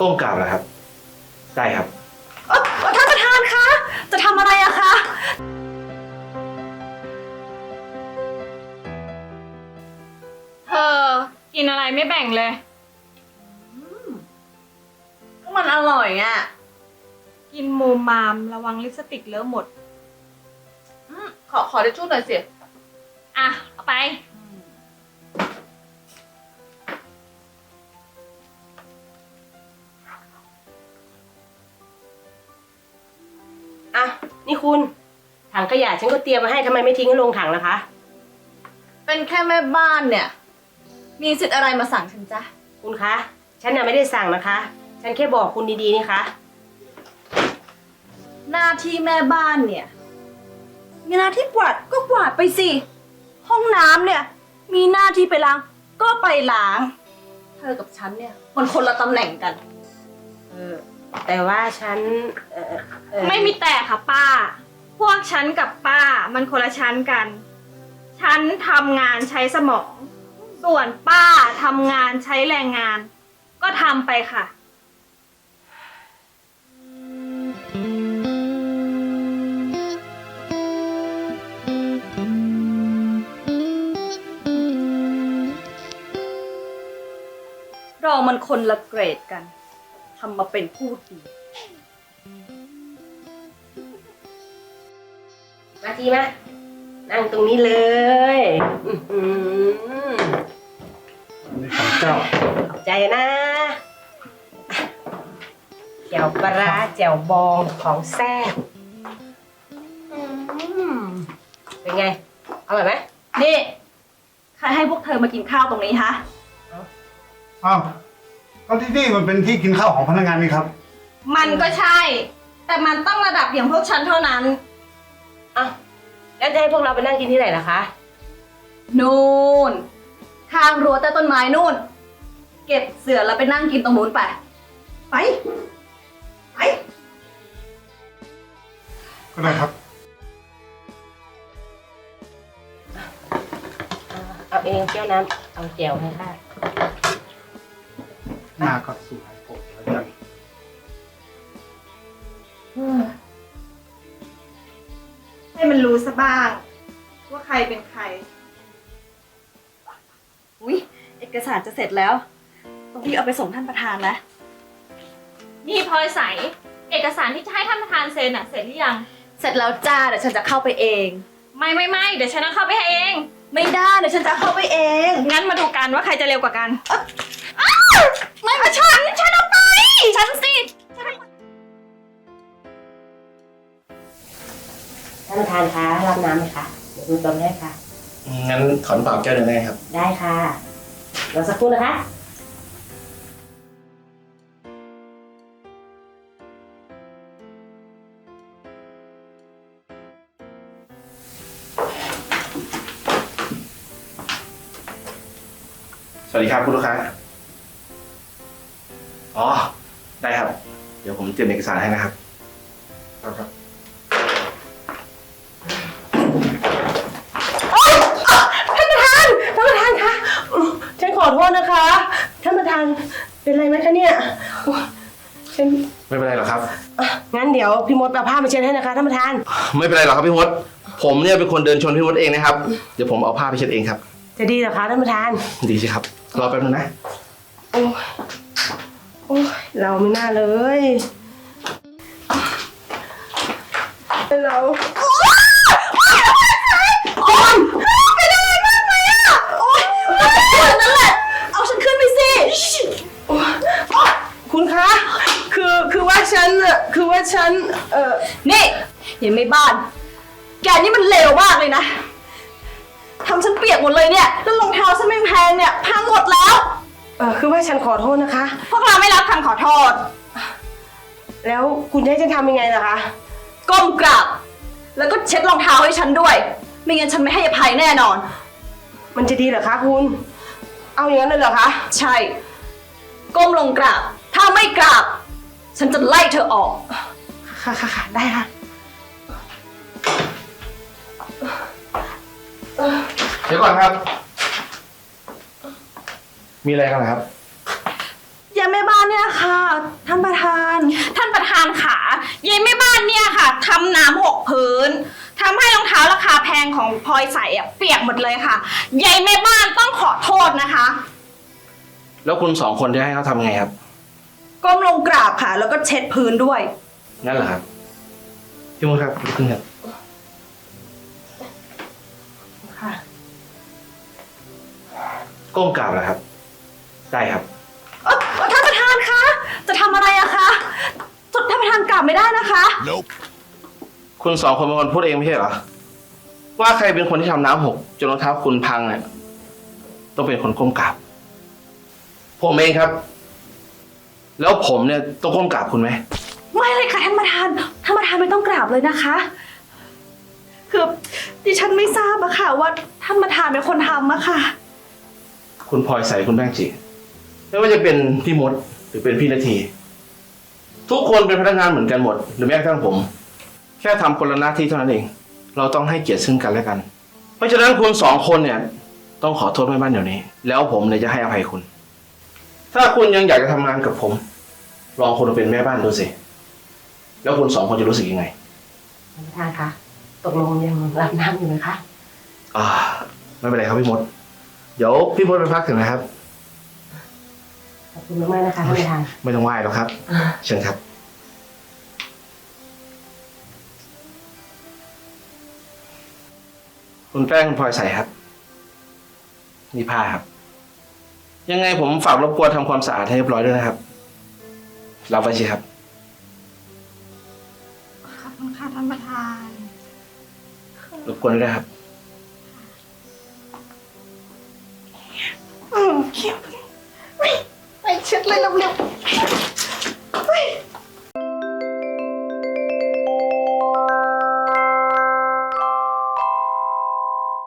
ก้มกราบแล้วครับ ได้ครับเอ่อเอ่อท่านประธานคะ จะทำอะไรอะคะ เธอกินอะไรไม่แบ่งเลย ก็มันอร่อยอะกินมูมามระวังลิปสติกเลอะหมดอืมขอขอได้ชู่หน่อยสิ อะ เอาไป อะ นี่คุณ ถังขยะฉันก็เตรียมมาให้ทำไมไม่ทิ้งให้ลงถังล่ะคะ เป็นแค่แม่บ้านเนี่ย มีสิทธิ์อะไรมาสั่งฉันจ๊ะ คุณคะ ฉันน่ะไม่ได้สั่งนะคะ ฉันแค่บอกคุณดีๆนี่คะ หน้าที่แม่บ้านเนี่ย มีหน้าที่กวาดก็กวาดไปสิ ห้องน้ำเนี่ย มีหน้าที่ไปล้าง ก็ไปล้าง เธอกับฉันเนี่ยมันคนละตำแหน่งกัน เออ แต่ว่าฉันเออเออไม่มีแต่ค่ะป้า พวกฉันกับป้ามันคนละชั้นกัน ฉันทำงานใช้สมอง ส่วนป้าทำงานใช้แรงงาน ก็ทำไปค่ะ เรามันคนละเกรดกัน ทำมาเป็นผู้ดี มาทีมานั่งตรงนี้เลยอื้อหือนี่ของเจ้าขอบใจนะแจ่วปลาร้าแจ่วบองของแซ่บอืมเป็นไง อร่อยไหมนี่ ใครให้พวกเธอมากินข้าวตรงนี้ฮะ อ้าว ก็ที่นี่มันเป็นที่กินข้าวของพนักงานนี่ครับ มันก็ใช่ แต่มันต้องระดับอย่างพวกฉันเท่านั้นอ้าวแล้วจะให้พวกเราไปนั่งกินที่ไหนล่ะคะ นู่น ข้างรั้วแต่ต้นไม้นู่น เก็บเสือแล้วไปนั่งกินตรงนู้นไป ไป ไป ก็ได้ครับ เอาเองแก้วน้ำเอาแจ่วให้ค่ะห น้าก็สวยผมแล้วกันให้มันรู้ซะบ้าง ว่าใครเป็นใคร อุ้ยเอกสารจะเสร็จแล้ว ต้องรีบเอาไปส่งท่านประธานนะ นี่พลอยใส เอกสารที่จะให้ท่านประธานเซ็นอะเสร็จหรือยัง เสร็จแล้วจ้าเดี๋ยวฉันจะเข้าไปเอง ไม่ไม่ไม่เดี๋ยวฉันเอาเข้าไปให้เอง ไม่ได้เดี๋ยวฉันจะเข้าไปเอง งั้นมาดูกันว่าใครจะเร็วกว่ากัน ไม่ฉัน ฉันเอาไป ฉันสิ ท่านประธานคะรับน้ำไหมคะเดี๋ยวคุณต้มให้ค่ะ งั้นถอนเปล่าแก้วหนึ่งได้ครับ ได้ค่ะรอสักครู่นะคะ สวัสดีครับคุณลูกค้า อ๋อ ได้ครับ เดี๋ยวผมเตรียมเอกสารให้นะครับ ครับครับ ท่านประธาน ท่านประธานคะอืมฉันขอโทษนะคะ ท่านประธานเป็นไรไหมคะเนี่ยอุ๊ยฉันไม่เป็นไรหรอกครับ อะงั้นเดี๋ยวพี่มดเอาผ้ามาเช็ดให้นะคะท่านประธาน ไม่เป็นไรหรอกครับพี่มด ผมเนี่ยเป็นคนเดินชนพี่มดเองนะครับ เดี๋ยวผมเอาผ้าไปเช็ดเองครับ จะดีเหรอคะท่านประธาน ดีสิครับ รอแป๊บนึงนะ โอ้ย โอ้ยเราไม่น่าเลยเรานั่นแหละเอาฉันขึ้นไปสิคุณคะคือคือว่าฉันน่ะคือว่าฉันเอ่อนี่เห็นไหมบ้าน แกนี่มันเลวมากเลยนะทำฉันเปียกหมดเลยเนี่ยแล้วรองเท้าฉันไม่แพงเนี่ยพังหมดแล้ว เออคือว่าฉันขอโทษนะคะ พวกเราไม่รับคำขอโทษ แล้วคุณจะให้ฉันทำยังไงล่ะคะ ก้มกราบ แล้วก็เช็ดรองเท้าให้ฉันด้วย ไม่งั้นฉันไม่ให้อภัยแน่นอน มันจะดีเหรอคะคุณ เอาอย่างนั้นเลยเหรอคะ ใช่ ก้มลงกราบ ถ้าไม่กราบ ฉันจะไล่เธอออก ค่ะค่ะค่ะได้ค่ะ เดี๋ยวก่อนครับ มีอะไรกันเหรอครับ ยายแม่บ้านเนี่ยนะค่ะ ท่านประธาน ท่านประธานขายายแม่บ้านเนี่ยค่ะทำน้ำหกพื้นทำให้รองเท้าราคาแพงของพลอยใส่อะเปียกหมดเลยค่ะยายแม่บ้านต้องขอโทษนะคะ แล้วคุณสองคนจะให้เขาทำไงครับ ก้มลงกราบค่ะ แล้วก็เช็ดพื้นด้วย งั้นเหรอครับพี่มดครับลุกขึ้นครับ ค่ะ ก้มกราบเหรอครับ ได้ครับ เอ่อท่านประธานคะ จะทำอะไรอะคะท่านประธานกราบไม่ได้นะคะ คุณสองคนเป็นคนพูดเองไม่ใช่เหรอ ว่าใครเป็นคนที่ทำน้ำหกจนรองเท้าคุณพังเนี่ยต้องเป็นคนก้มกราบผมเองครับ แล้วผมเนี่ยต้องก้มกราบคุณไหม ไม่เลยค่ะท่านประธาน ท่านประธานไม่ต้องกราบเลยนะคะ คือดิฉันไม่ทราบอะค่ะว่าท่านประธานเป็นคนทำอะค่ะ คุณพลอยใส่คุณแป้งจี ไม่ว่าจะเป็นพี่มดหรือเป็นพี่นาที ทุกคนเป็นพนักงานเหมือนกันหมด หรือแม้กระทั่งผม แค่ทำคนละหน้าที่เท่านั้นเอง เราต้องให้เกียรติซึ่งกันและกัน เพราะฉะนั้นคุณสองคนเนี่ย ต้องขอโทษแม่บ้านเดี๋ยวนี้ แล้วผมเนี่ยจะให้อภัยคุณ ถ้าคุณยังอยากจะทำงานกับผม ลองคนมาเป็นแม่บ้านดูสิแล้วคุณสองคนจะรู้สึกยังไงท่านประธานคะตกลงยังรับน้ำอยู่ไหมคะอ่าไม่เป็นไรครับพี่มด เดี๋ยวพี่มดไปพักถึงนะครับขอบ คุณมากๆนะคะท่านประธานไม่ต้องไหว้หรอกครับ เชิญครับ คุณแป้งคุณพลอยใส่ครับ นี่ผ้าครับ ยังไงผมฝากรบกวนทำความสะอาดให้เรียบร้อยด้วยนะครับ รับไว้สิครับ ขอบคุณค่ะท่านประธานรบกวนด้วยนะครับ อืมเขียว शेतलंय लपल्या